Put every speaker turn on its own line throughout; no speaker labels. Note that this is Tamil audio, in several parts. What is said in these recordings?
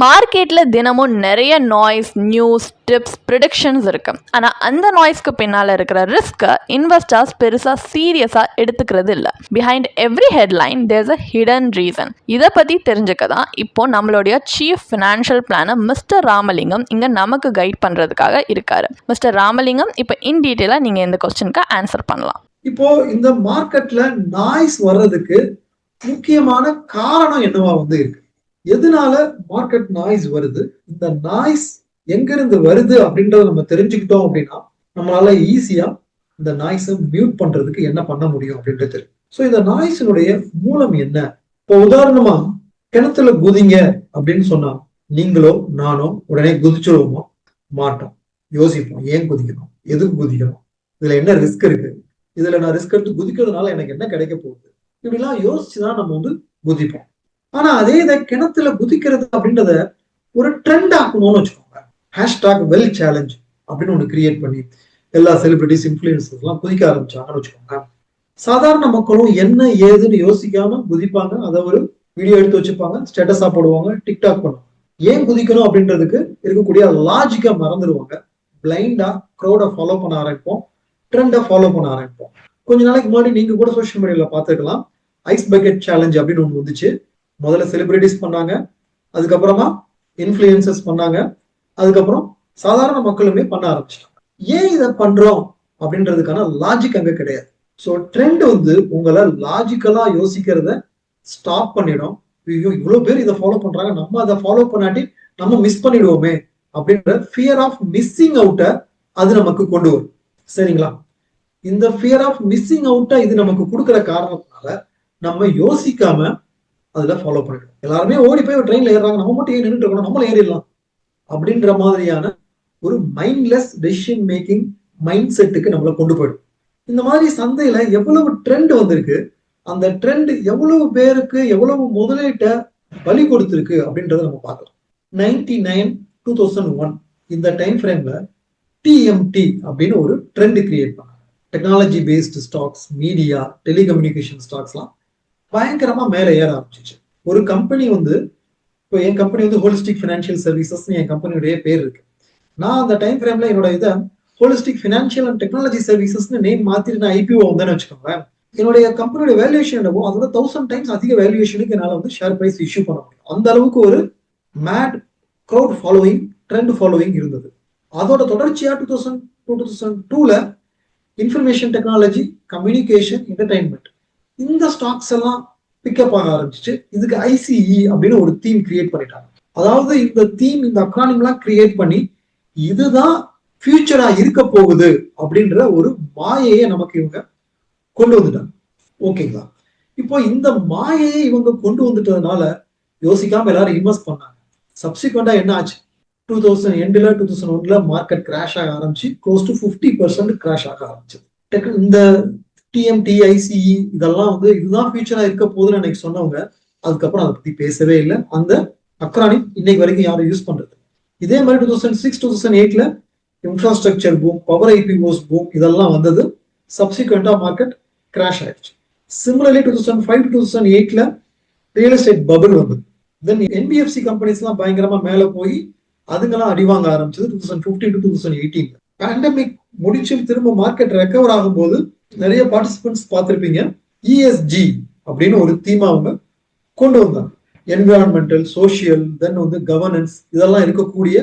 மார்க்கெட்டில் தினமும் நிறைய நாய்ஸ் நியூஸ் டிப்ஸ் ப்ரிடிக்ஷன்ஸ் இருக்குது ஆனால் அந்த நாய்ஸ்க்கு பின்னால் இருக்கிற ரிஸ்க்கை இன்வெஸ்டர்ஸ் பெருசாக சீரியஸாக எடுத்துக்கிறது இல்லை. Behind every headline there's a hidden reason இதை பற்றி தெரிஞ்சுக்க தான் இப்போ நம்மளுடைய chief financial planner mister Ramalingam இங்கே நமக்கு கைட் பண்ணுறதுக்காக இருக்காரு. மிஸ்டர் ராமலிங்கம் இப்போ இன் டீட்டெயிலாக நீங்கள் இந்த கொஸ்டினுக்கு ஆன்சர் பண்ணலாம்.
இப்போ இந்த மார்க்கெட்ல நாய்ஸ் வர்றதுக்கு முக்கியமான காரணம் என்னவா வந்து இருக்கு? எதனால மார்க்கெட் நாய்ஸ் வருது? இந்த நாய்ஸ் எங்கிருந்து வருது அப்படின்றத நம்ம தெரிஞ்சுக்கிட்டோம் அப்படின்னா நம்மளால ஈஸியா இந்த நாய்ஸை மியூட் பண்றதுக்கு என்ன பண்ண முடியும் அப்படின்றது தெரியும். ஸோ இந்த நாய்ஸினுடைய மூலம் என்ன? இப்போ உதாரணமா கிணத்துல குதிங்க அப்படின்னு சொன்னா நீங்களோ நானோ உடனே குதிச்சிருவோமோ? மாட்டோம். யோசிப்போம் ஏன் குதிக்கணும்? எதுக்கு குதிக்கணும்? இதுல என்ன ரிஸ்க் இருக்கு? இதுல நான் ரிஸ்க் எடுத்து குதிக்கிறதுனால எனக்கு என்ன கிடைக்க போகுது? இப்படிலாம் யோசிச்சுதான் நம்ம வந்து குதிப்போம். ஆனா அதே இதை கிணத்துல குதிக்கிறது அப்படின்றத ஒரு ட்ரெண்ட் ஆக்கணும்னு வச்சுக்கோங்க. ஹேஷ்டாக் வெல் சேலஞ்ச் அப்படின்னு ஒன்று கிரியேட் பண்ணி எல்லா செலிபிரிட்டிஸ் இன்ஃபுளுசர்ஸ் எல்லாம் குதிக்க ஆரம்பிச்சாங்கன்னு வச்சுக்கோங்க. சாதாரண மக்களும் என்ன ஏதுன்னு யோசிக்காம குதிப்பாங்க. அதை ஒரு வீடியோ எடுத்து வச்சுப்பாங்க ஸ்டேட்டஸா போடுவாங்க டிக்டாக் பண்ணுவாங்க. ஏன் குதிக்கணும் அப்படின்றதுக்கு இருக்கக்கூடிய லாஜிக்கா மறந்துடுவாங்க பிளைண்டா க்ரௌட ஃபாலோ பண்ண ஆரம்பிப்போம். ட்ரெண்டை ஃபாலோ பண்ண ஆரம்பிப்போம். கொஞ்ச நாளைக்கு முன்னாடி நீங்க கூட சோஷியல் மீடியால பார்த்துக்கலாம் ஐஸ் பக்கெட் சேலஞ்ச் அப்படின்னு ஒன்று வந்துச்சு. முதல்ல செலிபிரிட்டிஸ் பண்ணாங்க அதுக்கப்புறமா இன்ஃப்ளூயன்சஸ் பண்ணாங்க அதுக்கப்புறம் சாதாரண மக்களுமே பண்ண ஆரம்பிச்சிட்டாங்க. ஏன் இதை பண்றோம்? அப்படின்றதுக்கான லாஜிக் அங்க கிடையாது. ஸோ ட்ரெண்ட் வந்து உங்களை லாஜிக்கலா யோசிக்கிறத ஸ்டாப் பண்ணிடும். ஐயோ இவ்வளோ பேர் இதை ஃபாலோ பண்றாங்க நம்ம அதை ஃபாலோ பண்ணாட்டி நம்ம மிஸ் பண்ணிடுவோமே அப்படின்ற ஃபியர் ஆஃப் மிஸ்ஸிங் அவுட்டை அது நமக்கு கொண்டு வரும். சரிங்களா? இந்த ஃபியர் ஆஃப் மிஸ்ஸிங் அவுட்டை இது நமக்கு கொடுக்குற காரணத்தினால நம்ம யோசிக்காம அதில் ஃபாலோ பண்ணிடுவோம் எல்லாருமே ஓடி போய் ஒரு ஏறுறாங்க. நம்ம மட்டும் ஏன் நின்றுட்டு இருக்கணும். நம்மளும் ஏறிடலாம். அப்படின்ற மாதிரியான ஒரு மைண்ட்லெஸ் டெசிஷன் மேக்கிங் மைண்ட் செட்டுக்கு நம்மளை கொண்டு போயிடும். இந்த மாதிரி சந்தையில் எவ்வளவு ட்ரெண்ட் வந்திருக்கு அந்த ட்ரெண்ட் எவ்வளவு பேருக்கு எவ்வளவு முதலீட்டை பலி கொடுத்துருக்கு அப்படின்றத நம்ம பார்க்கலாம். Ninety nine two thousand one இந்த டைம் ஃப்ரேம்ல டிஎம்டி அப்படின்னு ஒரு ட்ரெண்ட் கிரியேட் பண்ணாங்க. Technology based stocks media telecommunication ஸ்டாக்ஸ்லாம் பயங்கரமா மேல ஏற ஆரம்பிச்சிச்சு. ஒரு கம்பெனி வந்து இப்போ என் கம்பெனி வந்து ஹோலிஸ்டிக் ஃபினான்ஷியல் சர்வீசஸ் என் கம்பெனியுடைய பேர் இருக்கு. நான் அந்த டைம் ஃப்ரேம்ல என்னோட இதை ஹோலிஸ்டிக் ஃபினான்ஷியல் அண்ட் டெக்னாலஜி சர்வீசஸ்னு நேம் மாத்திட்டு நான் ஐபிஓ வந்தேன்னு வச்சுக்கோங்களேன். என்னுடைய கம்பெனியோட வேல்யூஷன் என்னவோ அதோட தௌசண்ட் டைம்ஸ் அதிக வேல்யூஷனுக்கு என்னால் வந்து ஷேர் பிரைஸ் இஷ்யூ பண்ண முடியும். அந்த அளவுக்கு ஒரு mad crowd following trend following இருந்தது. அதோட தொடர்ச்சியா டூ தௌசண்ட் டூ தௌசண்ட் டூல இன்ஃபர்மேஷன் டெக்னாலஜி கம்யூனிகேஷன் என்டர்டைன்மெண்ட் இந்த ஸ்டாக்ஸ் எல்லாம் பிக்கப் ஆக ஆரம்பிச்சிச்சு. இதுக்கு ஐசிஇ அப்படின்னு ஒரு தீம் கிரியேட் பண்ணிட்டாங்க. அதாவது இந்த தீம் இந்த அக்ரானிம்லாம் கிரியேட் பண்ணி இதுதான் ஃபியூச்சரா இருக்க போகுது அப்படின்ற ஒரு மாயையை நமக்கு இவங்க கொண்டு வந்துட்டாங்க. ஓகேங்களா இப்போ இந்த மாயையை இவங்க கொண்டு வந்துட்டதுனால யோசிக்காம எல்லாரும் இன்வெஸ்ட் பண்ணாங்க. சப்சிக்வெண்டா என்ன ஆச்சு? டூ தௌசண்ட் எண்டில் டூ தௌசண்ட் ஒன்ல மார்க்கெட் கிராஷ் ஆக ஆரம்பிச்சு close to fifty percent crash ஆக ஆரம்பிச்சது. இந்த டிஎம்டி ஐசிஇ இதெல்லாம் வந்து இதுதான் ஃபியூச்சரா இருக்க போதுன்னு எனக்கு சொன்னவங்க அதுக்கப்புறம் அதை பத்தி பேசவே இல்லை. அந்த அக்ரானிக் இன்னைக்கு வரைக்கும் யாரும் யூஸ் பண்றது இதே மாதிரி two thousand six two thousand எயிட்ல infrastructure boom power IPOs boom இதெல்லாம் வந்தது. சப்சிக்வெண்டா மார்க்கெட் கிராஷ் ஆயிடுச்சு. Similarly two thousand five two thousand எயிட்ல ரியல் எஸ்டேட் பபிள் வந்தது. தென் என்பிஎஃப்சி கம்பெனிஸ்லாம் பயங்கரமாக பயங்கரமா மேல போய் அதுங்கெல்லாம் அடிவாங்க ஆரம்பிச்சது two thousand fifteen two thousand eighteen pandemic முடிச்சு திரும்ப மார்க்கெட் ரெக்கவர் ஆகும்போது நிறைய பார்ட்டிசிபென்ட்ஸ் பார்த்திருப்பீங்க. இஎஸ்ஜி அப்படின்னு ஒரு தீமா அவங்க கொண்டு வந்தாங்க. என்விரான்மெண்டல் சோசியல் தென் வந்து கவர்னன்ஸ் இதெல்லாம் இருக்கக்கூடிய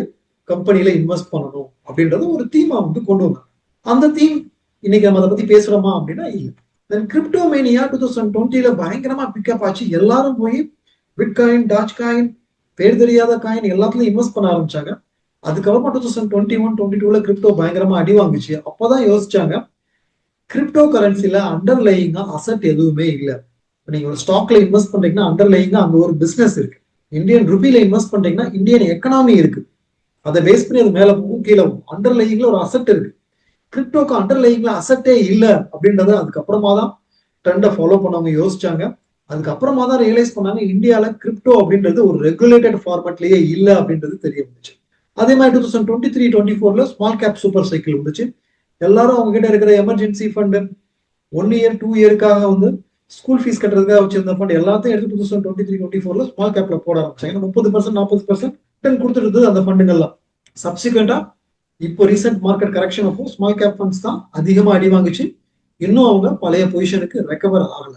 கம்பெனியில இன்வெஸ்ட் பண்ணணும் அப்படின்றத ஒரு தீமா வந்து கொண்டு வந்தாங்க. அந்த தீம் இன்னைக்கு நம்ம அதை பத்தி பேசுறோமா அப்படின்னா இல்லை. தென் கிரிப்டோமேனியா டூ தௌசண்ட் டுவெண்ட்டில பயங்கரமா பிக்கப் ஆச்சு. எல்லாரும் போய் பிட்காயின் டாச் காயின் பேர் தெரியாத காயின் எல்லாத்துலயும் இன்வெஸ்ட் பண்ண ஆரம்பிச்சாங்க. அதுக்கப்புறமா two thousand twenty one twenty டூல கிரிப்டோ பயங்கரமா அடி வாங்குச்சு. அப்பதான் யோசிச்சாங்க கிரிப்டோ கரன்சில அண்டர்லையிங்கா அசட் எதுவுமே இல்லை. நீங்க ஒரு ஸ்டாக்ல இன்வெஸ்ட் பண்றீங்கன்னா அண்டர்லையிங்கா அங்க ஒரு பிசினஸ் இருக்கு. இந்தியன் ருபியில இன்வெஸ்ட் பண்றீங்கன்னா இந்தியன் எக்கனாமி இருக்கு. அதை பேஸ் பண்ணி அது மேல போகும் கீழே போகும். அண்டர்லையிங்ல ஒரு அசட் இருக்கு. கிரிப்டோக்கு அண்டர்லையிங்ல அசட்டே இல்லை அப்படின்றத அதுக்கப்புறமா தான் ட்ரெண்டை ஃபாலோ பண்ணவங்க யோசிச்சாங்க. அதுக்கப்புறமா தான் ரியலைஸ் பண்ணாங்க இந்தியால கிரிப்டோ அப்படின்றது ஒரு ரெகுலேட்டட் ஃபார்மட்லயே இல்லை அப்படின்றது தெரிய வந்துச்சு. அதே மாதிரி two thousand twenty three twenty ஃபோர்ல ஸ்மால் கேப் சூப்பர் சைக்கிள் வந்துச்சு. எல்லாரும் அவங்க கிட்ட இருக்கிற emergency fund one year two இயருக்காக வந்து ஸ்கூல் ஃபீஸ் கட்டுறதுக்காக வச்சிருந்த ஃபண்ட் எல்லாத்தையும் எடுத்து two thousand twenty three twenty ஃபோர்ல ஸ்மால் கேப்ல போட ஆரம்பிச்சாங்க. முப்பது பர்சன்ட் நாற்பது பர்சன்ட் ரிட்டர்ன் கொடுத்துட்டு அந்த ஃபண்டுங்கள்லாம் சப்சிக்வெண்டா இப்போ ரீசெண்ட் மார்க்கெட் கரெக்ஷன் அப்போ ஸ்மால் கேப் ஃபண்ட்ஸ் தான் அதிகமாக அடி வாங்குச்சு. இன்னும் அவங்க பழைய பொசிஷனுக்கு ரெக்கவர் ஆகல.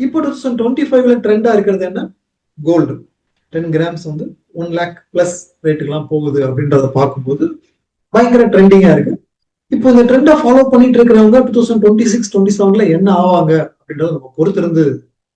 இப்போ டூ தௌசண்ட் டுவெண்ட்டி ஃபைவ்ல ட்ரெண்டா இருக்கிறது என்ன? கோல்டு டென் கிராம்ஸ் வந்து ஒன் லேக் பிளஸ் ரேட்டுக்கெல்லாம் போகுது அப்படின்றத பார்க்கும்போது பயங்கர ட்ரெண்டிங்கா இருக்கு. இப்போ இந்த ட்ரெண்டை ஃபாலோ பண்ணிட்டு இருக்கிறவங்க two thousand twenty six twenty செவன்ல என்ன ஆவாங்க அப்படின்றத நம்ம பொறுத்திருந்து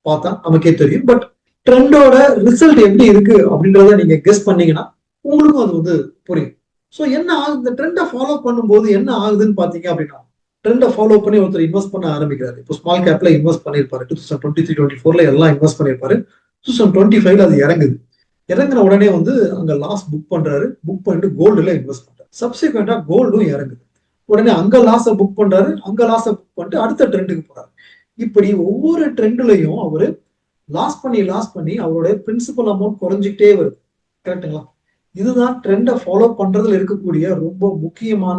பார்த்தா நமக்கே தெரியும். பட் ட்ரெண்டோட ரிசல்ட் எப்படி இருக்கு அப்படின்றத நீங்க கெஸ் பண்ணீங்கன்னா உங்களுக்கும் அது வந்து புரியும். ஸோ என்ன ஆகுது? இந்த ட்ரெண்டை ஃபாலோ பண்ணும்போது என்ன ஆகுதுன்னு பார்த்தீங்க அப்படின்னா ட்ரெண்டை ஃபாலோ பண்ணி ஒருத்தர் இன்வெஸ்ட் பண்ண ஆரம்பிக்கிறாரு. இப்போ ஸ்மால் கேப்ல இன்வெஸ்ட் பண்ணியிருப்பாரு. Two thousand twenty three twenty ஃபோர்ல எல்லாம் இன்வெஸ்ட் பண்ணிருப்பாரு டூ தௌசண்ட் டுவெண்ட்டி ஃபைவ்ல அது இறங்குது. இறங்குன உடனே வந்து அங்க லாஸ் புக் பண்றாரு. புக் பண்ணிட்டு கோல்டுல இன்வெஸ்ட் பண்றாரு. சப்சிக்வெண்டா கோல்டும் இறங்குது. உடனே அங்க லாஸை புக் பண்றாரு அங்க லாஸை புக் பண்ணிட்டு அடுத்த ட்ரெண்டுக்கு போறாரு. இப்படி ஒவ்வொரு ட்ரெண்ட்லையும் அவரு லாஸ் பண்ணி லாஸ் பண்ணி அவருடைய பிரின்சிபல் அமௌண்ட் குறைஞ்சிக்கிட்டே வருது. கரெக்டுங்களா இதுதான் ட்ரெண்டை ஃபாலோ பண்றதுல இருக்கக்கூடிய ரொம்ப முக்கியமான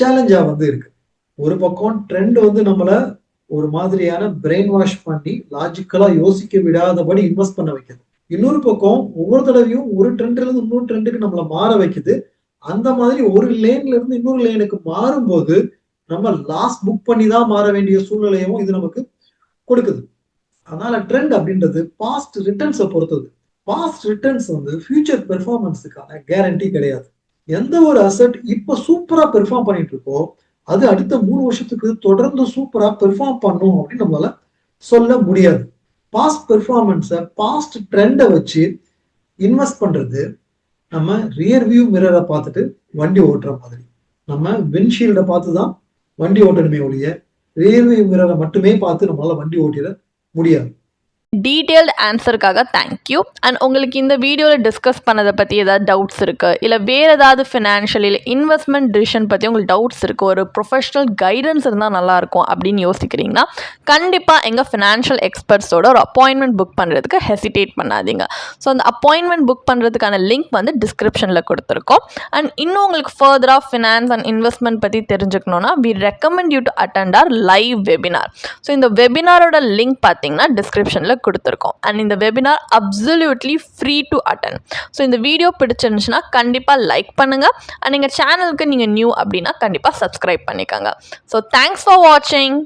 சேலஞ்சா வந்து இருக்கு. ஒரு பக்கம் ட்ரெண்ட் வந்து நம்மள ஒரு மாதிரியான பிரெயின் வாஷ் பண்ணி லாஜிக்கலா யோசிக்க விடாதபடி இன்வெஸ்ட் பண்ண வைக்குது. இன்னொரு பக்கம் ஒவ்வொரு தடவையும் ஒரு ட்ரெண்ட்ல இருந்து இன்னொரு ட்ரெண்டுக்கு நம்மளை மாற வைக்குது. அந்த மாதிரி ஒரு லேன்ல இருந்து இன்னொரு லேனுக்கு மாறும்போது நம்ம லாஸ்ட் புக் பண்ணி தான் மாற வேண்டிய சூழ்நிலையும் இது நமக்கு கொடுக்குது. அதனால ட்ரெண்ட் அப்படின்றது பாஸ்ட் ரிட்டர்ன்ஸை பொறுத்தது. பாஸ்ட் ரிட்டர்ன்ஸ் வந்து ஃபியூச்சர் பெர்ஃபார்மன்ஸுக்கான கேரண்டி கிடையாது. எந்த ஒரு அசட் இப்போ சூப்பராக பெர்ஃபார்ம் பண்ணிட்டு இருக்கோ அது அடுத்த மூணு வருஷத்துக்கு தொடர்ந்து சூப்பராக பெர்ஃபார்ம் பண்ணும் அப்படின்னு நம்மளால சொல்ல முடியாது. பாஸ்ட் பெர்ஃபார்மன்ஸை பாஸ்ட் ட்ரெண்டை வச்சு இன்வெஸ்ட் பண்ணுறது நம்ம ரியர் வியூ மிரரை பார்த்துட்டு வண்டி ஓட்டுற மாதிரி. நம்ம விண்ட்ஷீல்டை பார்த்து தான் வண்டி ஓட்டணுமே ஒழிய ரியர் வியூ மிரரை மட்டுமே பார்த்து நம்மளால வண்டி ஓட்டிட முடியாது.
டீட்டெயில்டு ஆன்சருக்காக தேங்க்யூ அண்ட் உங்களுக்கு இந்த வீடியோவில் டிஸ்கஸ் பண்ணதை பற்றி ஏதாவது டவுட்ஸ் இருக்குது இல்லை வேறு ஏதாவது ஃபினான்ஷியல் இல்லை இன்வெஸ்ட்மெண்ட் டிசிஷன் பற்றி உங்களுக்கு டவுட்ஸ் இருக்குது ஒரு ப்ரொஃபஷனல் கைடன்ஸ் இருந்தால் நல்லாயிருக்கும் அப்படின்னு யோசிக்கிறீங்கன்னா கண்டிப்பாக எங்கள் ஃபினான்ஷியல் எக்ஸ்பர்ட்ஸோட ஒரு அப்பாயின்மெண்ட் புக் பண்ணுறதுக்கு ஹெசிடேட் பண்ணாதீங்க. ஸோ அந்த அப்பாயின்மெண்ட் புக் பண்ணுறதுக்கான லிங்க் வந்து டிஸ்கிரிப்ஷனில் கொடுத்துருக்கோம். அண்ட் இன்னும் உங்களுக்கு ஃபர்தராக ஃபினான்ஸ் அண்ட் இன்வெஸ்ட்மெண்ட் பற்றி தெரிஞ்சுக்கணுன்னா we recommend you to attend our live webinar so இந்த வெபினாரோட லிங்க் பார்த்தீங்கன்னா டிஸ்கிரிப்ஷனில் கொடுத்துருக்கோம். அண்ட் இந்த webinar absolutely free to attend so இந்த வீடியோ பிடிச்சிருந்துச்சுன்னா கண்டிப்பாக லைக் பண்ணுங்கள் அண்ட் எங்கள் சேனலுக்கு நீங்கள் நியூ அப்படின்னா கண்டிப்பாக சப்ஸ்கிரைப் பண்ணிக்கோங்க. ஸோ தேங்க்ஸ் ஃபார் வாட்சிங்